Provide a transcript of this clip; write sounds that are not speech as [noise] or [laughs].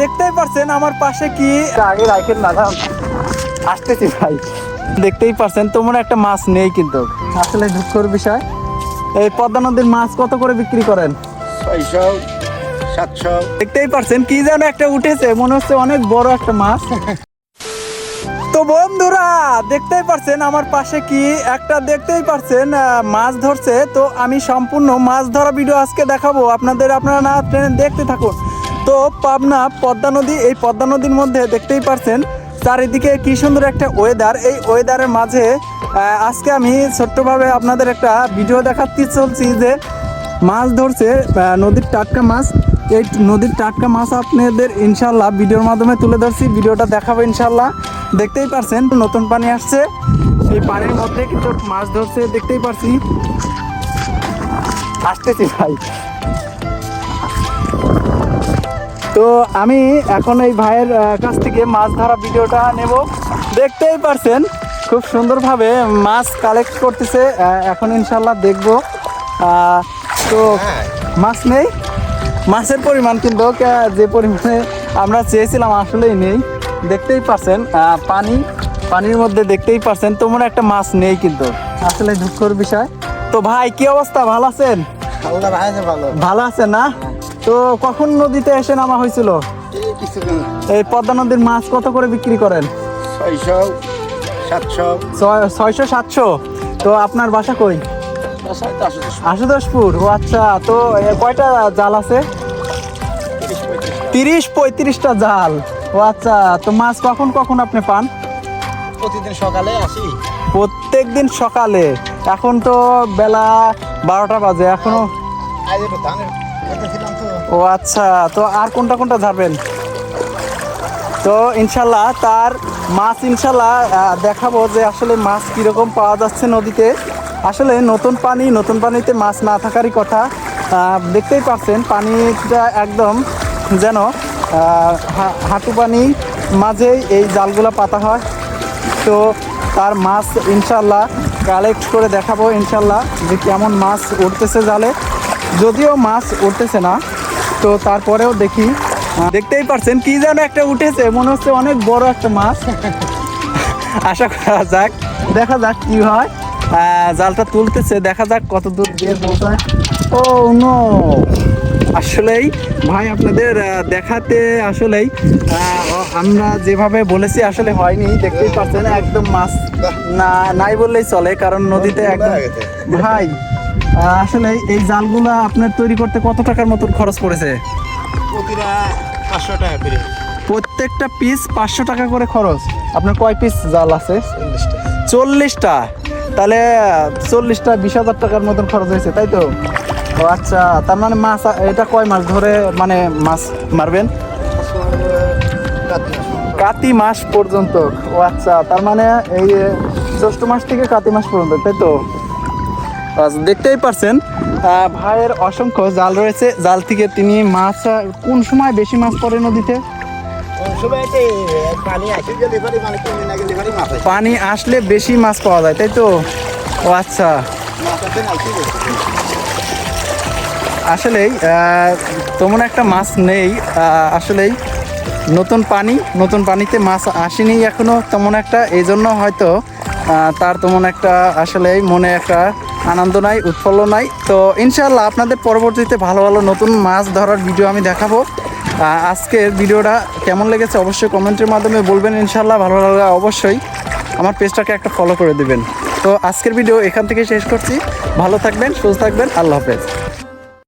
দেখতেই পারছেন আমার পাশে কি? আগে রাখেন না। আসতেছি ভাই। দেখতেই পারছেন তেমন একটা মাছ নেই কিন্তু। আসলে দুঃখের বিষয়। এই পদ্মা নদীর মাছ কত করে বিক্রি করেন? ছয়শো সাতশো। দেখতেই পারছেন কি যেন একটা উঠেছে মনে হচ্ছে অনেক বড় একটা মাছ। তো বন্ধুরা দেখতেই পারছেন আমার পাশে কি? একটা দেখতেই পারছেন মাছ ধরছে। তো আমি সম্পূর্ণ মাছ ধরা ভিডিও আজকে দেখাবো। আপনাদের আপনারা না ট্রেনে দেখতে থাকুন। তো পাবনা, পদ্মা নদী, এই পদ্মা নদীর মধ্যে দেখতেই পারছেন চারিদিকে কি সুন্দর একটা ওয়েদার এই ওয়েদারের মাঝে আজকে আমি ছোট্টভাবে আপনাদের একটা ভিডিও দেখাতে চলছি যে মাছ ধরছে নদীর টাটকা মাছ। এই নদীর টাটকা মাছ আপনাদের ইনশাল্লাহ ভিডিওর মাধ্যমে তুলে ধরছি ভিডিওটা দেখাবো ইনশাল্লাহ দেখতেই পারছেন, নতুন পানি আসছে। সেই পানির মধ্যে কিছু মাছ ধরছে, দেখতেই পারছি। আসতেছি ভাই। তো আমি এখন এই ভাইয়ের কাছ থেকে মাছ ধরা ভিডিওটা নেব। দেখতেই পারছেন খুব সুন্দরভাবে মাছ কালেক্ট করতেছে। এখন ইনশাল্লাহ দেখব। তো মাছ নেই। মাছের পরিমাণ কিন্তু যে পরিমাণে আমরা চেয়েছিলাম আসলেই নেই। দেখতেই পারছেন পানি পানির মধ্যে দেখতেই পারছেন তেমন একটা মাছ নেই কিন্তু। আসলে দুঃখের বিষয়। তো ভাই কি অবস্থা? ভালো আছেন? ভালো। ভালো আছেন না? তো কখন নদীতে এসে নামা হয়েছিল? এই পদ্মা নদীর মাছ কত করে বিক্রি করেন? ছয়শো সাতশো। ছয়শো সাতশো? তো আপনার বাসা কই? আশুদোষপুর ও আচ্ছা তো কয়টা জাল আছে? তিরিশ তিরিশ পঁয়ত্রিশটা জাল। ও আচ্ছা তো মাছ কখন কখন আপনি পান? প্রতিদিন সকালে আসি। প্রত্যেক দিন সকালে। এখন তো বেলা বারোটা বাজে এখনও ও আচ্ছা তো আর কোনটা কোনটা যাবেন? তো ইনশাল্লাহ তার মাছ ইনশাল্লাহ দেখাবো যে আসলে মাছ কীরকম পাওয়া যাচ্ছে নদীতে। আসলে নতুন পানি, নতুন পানিতে মাছ না থাকারই কথা। দেখতেই পাচ্ছেন পানিটা একদম যেন হাঁটু পানি মাঝেই এই জালগুলো পাতা হয়। তো তার মাছ ইনশাল্লাহ কালেক্ট করে দেখাবো ইনশাল্লাহ যে কেমন মাছ উঠতেছে জালে। যদিও মাছ উঠতেছে না তো তারপরেও দেখি। দেখতেই পারছেন কি যেন একটা উঠেছে মনে হচ্ছে অনেক বড় একটা মাছ। [laughs] আশা করা যাক দেখা যাক কি হয়। জালটা তুলতেছে দেখা যাক কত দূর দিয়ে পৌঁছায়। ও নো আসলেই ভাই আপনাদের দেখাতে আসলেই আমরা যেভাবে বলেছি আসলে হয়নি দেখতেই পাচ্ছেন একদম মাছ না নাই বললেই চলে কারণ নদীতে একদম ভাই আসলে এই জালগুলা আপনার তৈরি করতে কত টাকার মতন খরচ পড়েছে? প্রতিটা পাঁচশো টাকা করে। প্রত্যেকটা পিস পাঁচশো টাকা করে খরচ। আপনার কয় পিস জাল আছে? চল্লিশটা? তাহলে চল্লিশটা বিশ হাজার টাকার মতন খরচ হয়েছে তাই তো? ও আচ্ছা তার মানে মাছ এটা কয় মাস ধরে মানে মাছ মারবেন? কাতি মাস পর্যন্ত। ও আচ্ছা তার মানে এই জ্যৈষ্ঠ মাস থেকে কাতি মাস পর্যন্ত তাই তো? দেখতেই পারছেন। ভাইয়ের অসংখ্য জাল রয়েছে। জাল থেকে তিনি মাছ কোন সময় বেশি মাছ পড়ে নদীতে? পানি মানে পানি আসলে বেশি মাছ পাওয়া যায় তাই তো? ও আচ্ছা। আসলেই তেমন একটা মাছ নেই। আসলেই নতুন পানি নতুন পানিতে মাছ আসেনি এখনও তেমন একটা। এই জন্য হয়তো তার তেমন একটা আসলেই মনে একটা আনন্দ নাই, উৎফল্ল নাই। তো ইনশাল্লাহ আপনাদের পরবর্তীতে ভালো ভালো নতুন মাছ ধরার ভিডিও আমি দেখাবো। আজকের ভিডিওটা কেমন লেগেছে অবশ্যই কমেন্টের মাধ্যমে বলবেন ইনশাল্লাহ ভালো লাগলে অবশ্যই আমার পেজটাকে একটা ফলো করে দেবেন। তো আজকের ভিডিও এখান থেকে শেষ করছি। ভালো থাকবেন, সুস্থ থাকবেন, আল্লাহ হাফেজ।